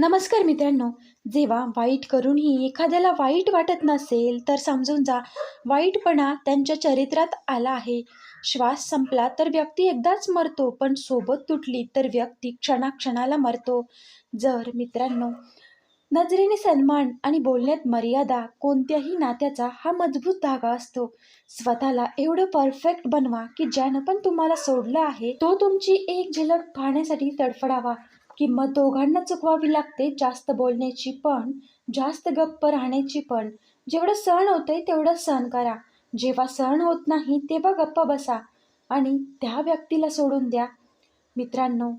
नमस्कार मित्रांनो. जेव्हा वाईट करूनही एखाद्याला वाईट वाटत नसेल तर समजून जा वाईटपणा त्यांच्या चरित्रात आला आहे. श्वास संपला तर व्यक्ती एकदाच मरतो पण सोबत तुटली तर व्यक्ती क्षणाक्षणाला मरतो. जर मित्रांनो नजरेने सन्मान आणि बोलण्यात मर्यादा कोणत्याही नात्याचा हा मजबूत धागा असतो. स्वतःला एवढं परफेक्ट बनवा की ज्यानं पण तुम्हाला सोडलं आहे तो तुमची एक झलक पाहण्यासाठी तडफडावा. किंमत दोघांना चुकवावी लागते जास्त बोलण्याची पण जास्त गप्प राहण्याची पण. जेवढं सहन होतंय तेवढं सहन करा. जेव्हा सहन होत नाही तेव्हा गप्प बसा आणि त्या व्यक्तीला सोडून द्या. मित्रांनो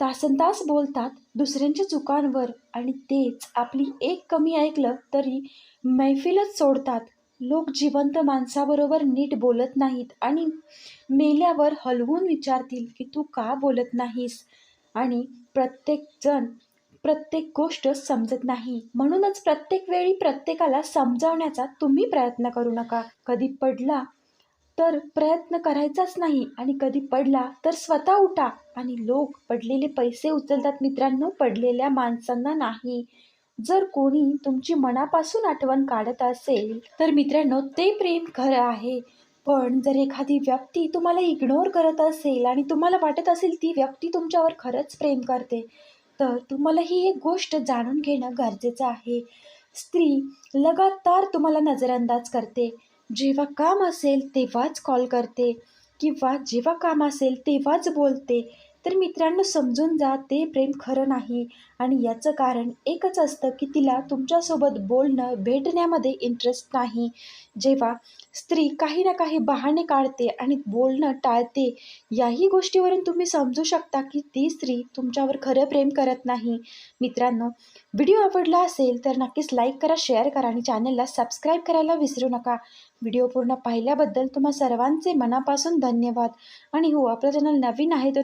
तासन तास बोलतात दुसऱ्यांच्या चुकांवर आणि तेच आपली एक कमी ऐकलं तरी मैफिलच सोडतात. लोक जिवंत माणसाबरोबर नीट बोलत नाहीत आणि मेल्यावर हलवून विचारतील की तू का बोलत नाहीस? आणि प्रत्येकजण प्रत्येक गोष्ट समजत नाही. म्हणूनच प्रत्येक वेळी प्रत्येकाला समजावण्याचा तुम्ही प्रयत्न करू नका. कधी पडला तर प्रयत्न करायचाच नाही आणि कधी पडला तर स्वतः उठा. आणि लोक पडलेले पैसे उचलतात मित्रांनो पडलेल्या माणसांना नाही. जर कोणी तुमची मनापासून आठवण काढत असेल तर मित्रांनो ते प्रेम खरं आहे. पण जर एखादी व्यक्ती तुम्हाला इग्नोर करत असेल आणि तुम्हाला वाटत असेल ती व्यक्ती तुमच्यावर खरंच प्रेम करते तर तुम्हाला ही एक गोष्ट जाणून घेणं गरजेचं आहे. स्त्री लगातार तुम्हाला नजरअंदाज करते. जेव्हा काम असेल तेव्हाच कॉल करते किंवा जेव्हा काम असेल तेव्हाच बोलते. तर मित्रांनो समजून जा ते प्रेम खरं नाही. आणि याचं कारण एकच असतं की तिला तुमच्यासोबत बोलणं भेटण्यामध्ये इंटरेस्ट नाही. जेव्हा स्त्री काही ना काही बहाणे काढते आणि बोलणं टाळते याही गोष्टीवरून तुम्ही समजू शकता की ती स्त्री तुमच्यावर खरं प्रेम करत नाही. मित्रांनो व्हिडिओ आवडला असेल तर नक्कीच लाईक करा शेअर करा आणि चॅनलला सबस्क्राईब करायला विसरू नका. व्हिडिओ पूर्ण पाहिल्याबद्दल तुम्हा सर्वांचे मनापासून धन्यवाद. आणि हो आपलं चॅनल नवीन आहे तर